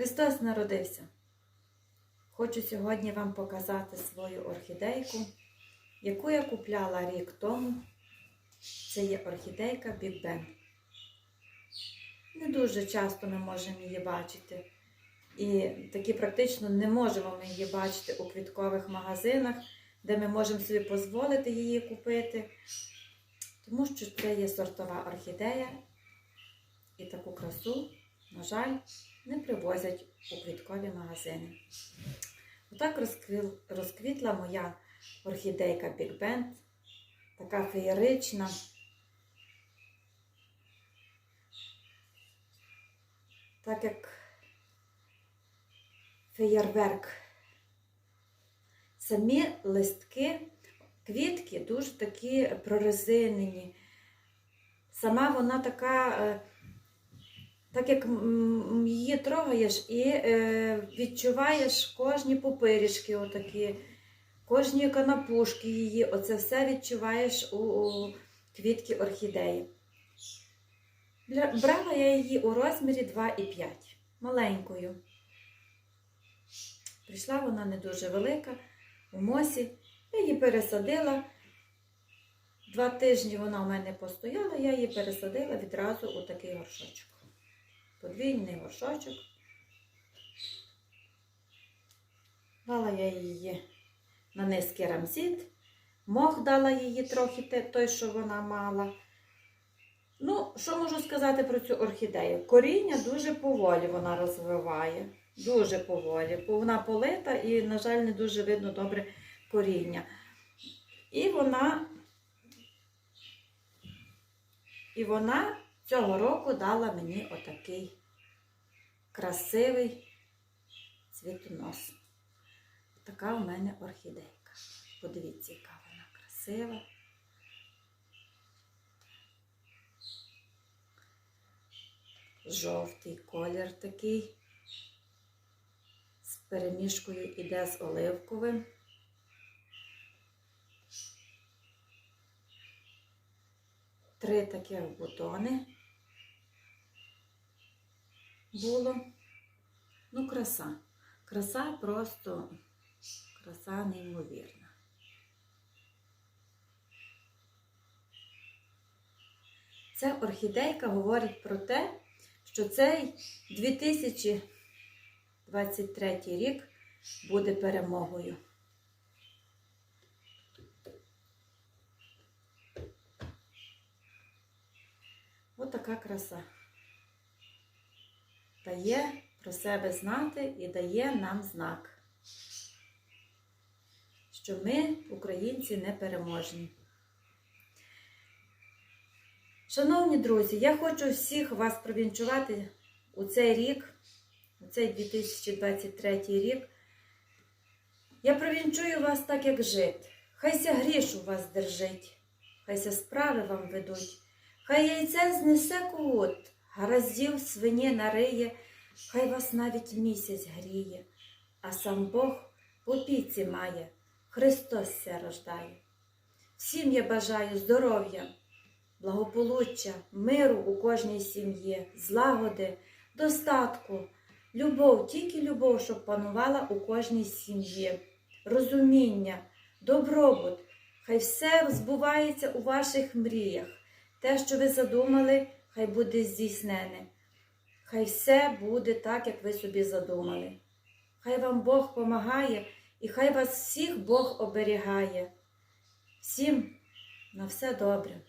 Христос народився. Хочу сьогодні вам показати свою орхідейку, яку я купляла рік тому. Це є орхідейка Big Ben. Не дуже часто ми можемо її бачити. І таки практично не можемо ми її бачити у квіткових магазинах, де ми можемо собі дозволити її купити. Тому що це є сортова орхідея, і таку красу, на жаль, не привозять у квіткові магазини. Отак розквітла моя орхідейка Band, така феєрична. Так як феєрверк. Самі листки, квітки дуже такі прорезинені. Сама вона така, е, так як її трогаєш і е, відчуваєш кожні пупирішки, отакі, кожні канапушки її, оце все відчуваєш у, у квітки орхідеї. Брала я її у розмірі 2,5, маленькою. Прийшла вона не дуже велика, у мосі. Я її пересадила. Два тижні вона у мене постояла, я її пересадила відразу у такий горшочок. Подвійний горшочок. Дала я її на низький рамзит. Мох дала її трохи той, що вона мала. Ну, що можу сказати про цю орхідею? Коріння дуже поволі вона розвиває. Дуже поволі. Вона полита і, на жаль, не дуже видно добре коріння. І вона, і вона цього року дала мені отакий красивий цвітонос. Така у мене орхідейка. Подивіться, яка вона красива. Жовтий колір такий. З перемішкою іде з оливковим. Три таких бутони було. Ну, краса. Краса просто краса неймовірна. Ця орхідейка говорить про те, що цей 2023 рік буде перемогою. Ось така краса. Дає про себе знати і дає нам знак, що ми, українці, непереможні. Шановні друзі, я хочу всіх вас провінчувати у цей рік, у цей 2023 рік. Я провінчую вас так, як жит. Хайся гріш у вас держить, хайся справи вам ведуть, хай яйце знесе кут, гараздів свині нариє, хай вас навіть місяць гріє, а сам Бог по піці має, Христос ся рождає. Всім я бажаю здоров'я благополуччя, миру у кожній сім'ї, злагоди, достатку, любов, тільки любов, щоб панувала у кожній сім'ї, розуміння, добробут. Хай все збувається у ваших мріях. Те, що ви задумали, хай буде здійснене. Хай все буде так, як ви собі задумали. Хай вам Бог помагає і хай вас всіх Бог оберігає. Всім на все добре.